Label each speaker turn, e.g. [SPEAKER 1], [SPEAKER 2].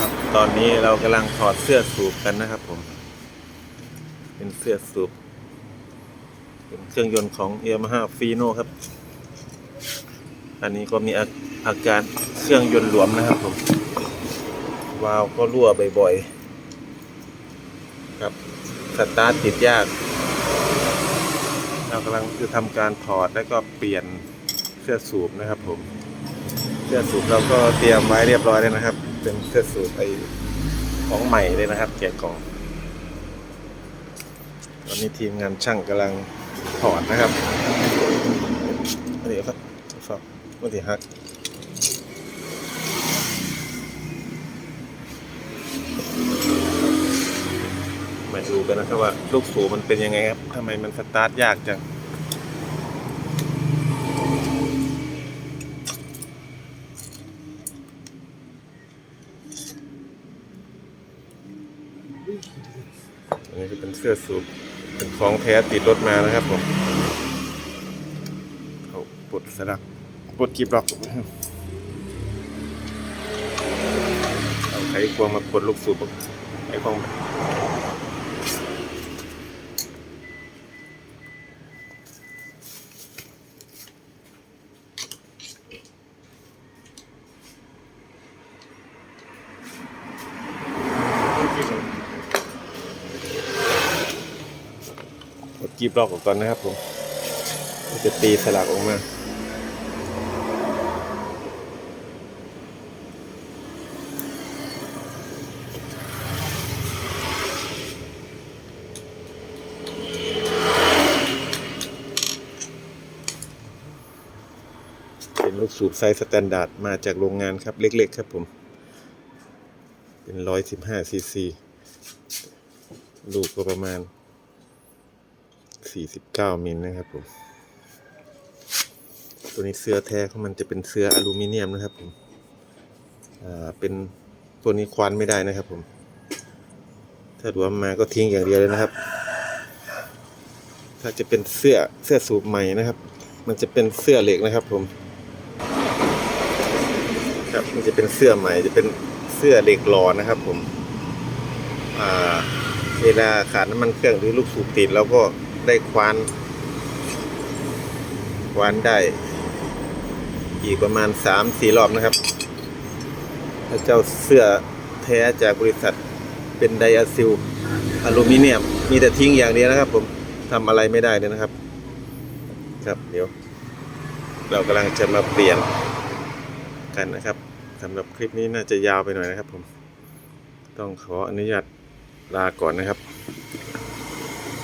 [SPEAKER 1] ครับ ตอนนี้เรากำลังถอดเสื้อสูบกันนะครับผม เป็นเสื้อสูบ เป็นเครื่องยนต์ของเอ a มาฮ่าฟีโนครับ อันนี้ก็มีอาอาการเครื่องยนต์หลวมนะครับผม วาล์วก็รั่วบ่อยๆ ครับ สตาร์ทติดยาก เรากำลังจะทำการถอดแล้วก็เปลี่ยนเสื้อสูบนะครับผมเสื้อสูบเราก็เตรียมไว้เรียบร้อยแล้วนะครับ เป็นเสื้อสูบไอของใหม่เลยนะครับแกะกล่องตอนนี้ทีมงานช่างกำลังถอดนะครับเดี๋ยวครับฟังเมื่อที่ฮักมาดูกันนะครับว่าลูกสูบมันเป็นยังไงครับทำไมมันสตาร์ทยากจัง อันนี้จะเป็นเสื้อสูบเป็นของแท้ติดรถมานะครับผมเขาปลดสลักปลดกีบล็อกเอาไขควงมาปลดลูกสูบไขควง ปลดกีบล็อกออกก่อนนะครับผมจะตีสลักออกมาเป็นลูกสูบไซส์สแตนดาร์ดมาจากโรงงานครับ เล็ก ๆ ครับผม เป็นร้อยสิบห้าซีซี ลูกก็ประมาณ สี่สิบเก้ามิลนะครับผม ตัวนี้เสื้อแท้ของมันจะเป็นเสื้ออลูมิเนียมนะครับผม อ่า เป็นตัวนี้ควันไม่ได้นะครับผม ถ้ารวมมาก็ทิ้งอย่างเดียวเลยนะครับ ถ้าจะเป็นเสื้อเสื้อสูบใหม่นะครับ มันจะเป็นเสื้อเหล็กนะครับผม ครับ มันจะเป็นเสื้อใหม่ จะเป็นเสื้อเหล็กหล่อนะครับผม อ่าเวลาขาดน้ำมันเครื่องหรือลูกสูบติดเราก็ ได้ควานควานได้ อีกประมาณสามสี่รอบนะครับถ้าเจ้าเสื้อแท้จากบริษัทเป็นไดอะซิลอลูมิเนียม มีแต่ทิ้งอย่างเดียวนะครับ ผมทำอะไรไม่ได้เลยนะครับ ครับเดี๋ยว เรากำลังจะมาเปลี่ยนกันนะครับสำหรับคลิปนี้น่าจะยาวไปหน่อยนะครับ ผม ต้องขออนุญาตลาก่อนนะครับ